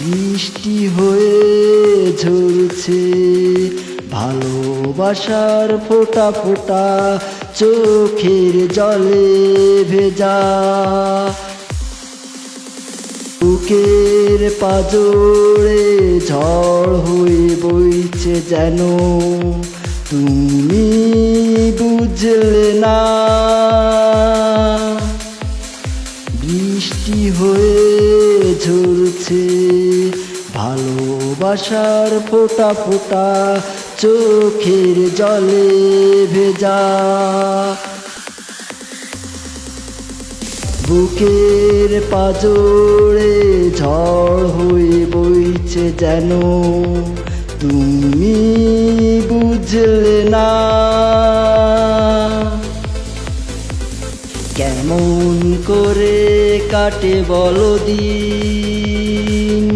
বৃষ্টি হয়ে ঝরছে, ভালোবাসার ফোঁটা ফোঁটা চোখের জলে ভেজা। বুকের পাজরে ঝড় হয়ে বইছে যেন, তুমি বুঝলে না। বৃষ্টি হয়ে ঝরছে। ভালোবাসার ফোঁটা ফোঁটা চোখের জলে ভেজা। বুকের পাজরে ঝড় হয়ে বইছে যেন। তুমি বুঝলে না। কেমন করে কাটে বলো দিন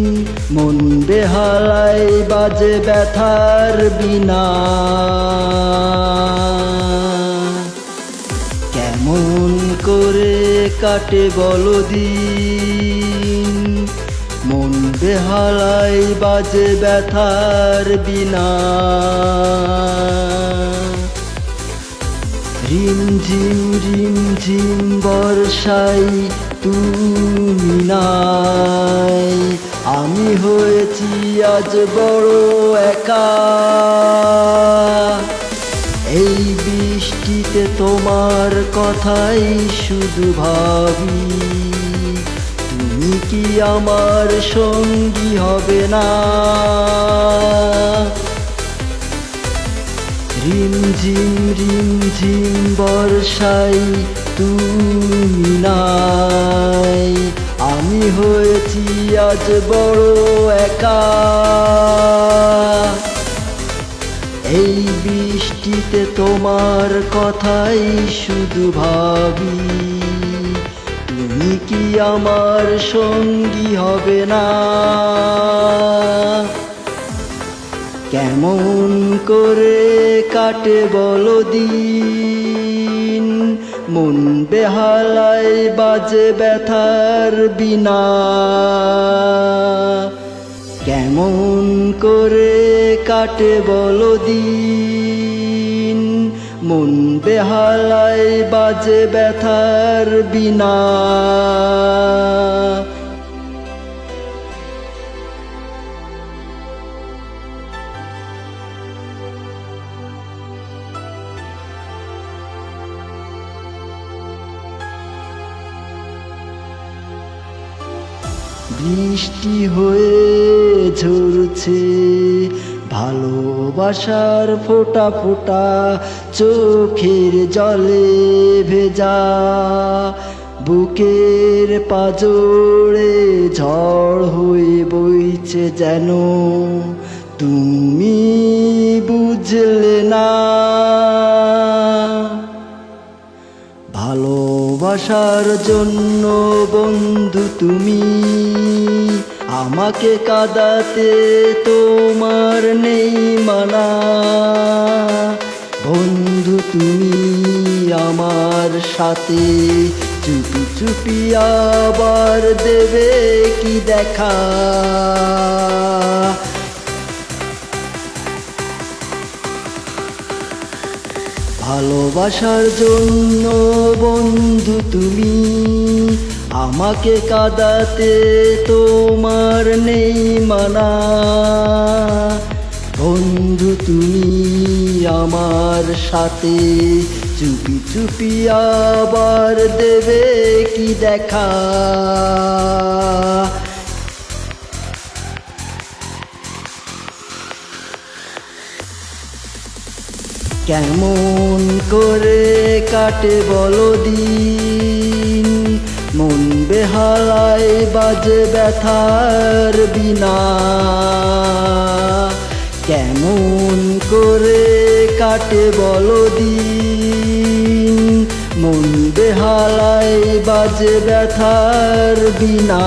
মন বেহালায় বাজে ব্যথার বিনা। কেমন করে কাটে বলো দিন মন বেহালায় বাজে ব্যথার বিনা। রিম ঝিম রিম ঝিম বর্ষাই তুমি নাই। আমি হয়েছি আজ বড় একা। এই বৃষ্টিতে তোমার কথাই শুধু ভাবি। তুমি কি আমার সঙ্গী হবে না? ঝিম ঝিম বর্ষাই তুমি নাই আজ বড় একা। এই বৃষ্টিতে তোমার কথাই শুধু ভাবি, তুমি কি আমার সঙ্গী হবে না? কেমন করে কাটে বলো দিন মন বেহালায় বাজে ব্যথার বিনা। কেমন করে কাটে বলো দিন মন বেহালায় বাজে ব্যথার বিনা। বৃষ্টি হয়ে ঝরছে, ভালোবাসার ফোটা ফোটা চোখের জলে ভেজা। বুকের পাজরে ঝড় হয়ে বইছে যেন, তুমি বুঝলে না। ভালোবাসার জন্য বন্ধু তুমি। আমাকে কাদাতে তোমার নেই মানা। বন্ধু তুমি আমার সাথে, চুপি চুপি আবার দেবে কি দেখা? ভালোবাসার জন্য বন্ধু তুমি। আমাকে কাদাতে তোমার নেই মানা। বন্ধু তুমি আমার সাথে, চুপি চুপি আবার দেবে কি দেখা? কেমন করে কাটে বলো দিন মন বেহালায় বাজে ব্যথার বিনা। কেমন করে কাটে বলো দিন মন বেহালায় বাজে ব্যথার বিনা।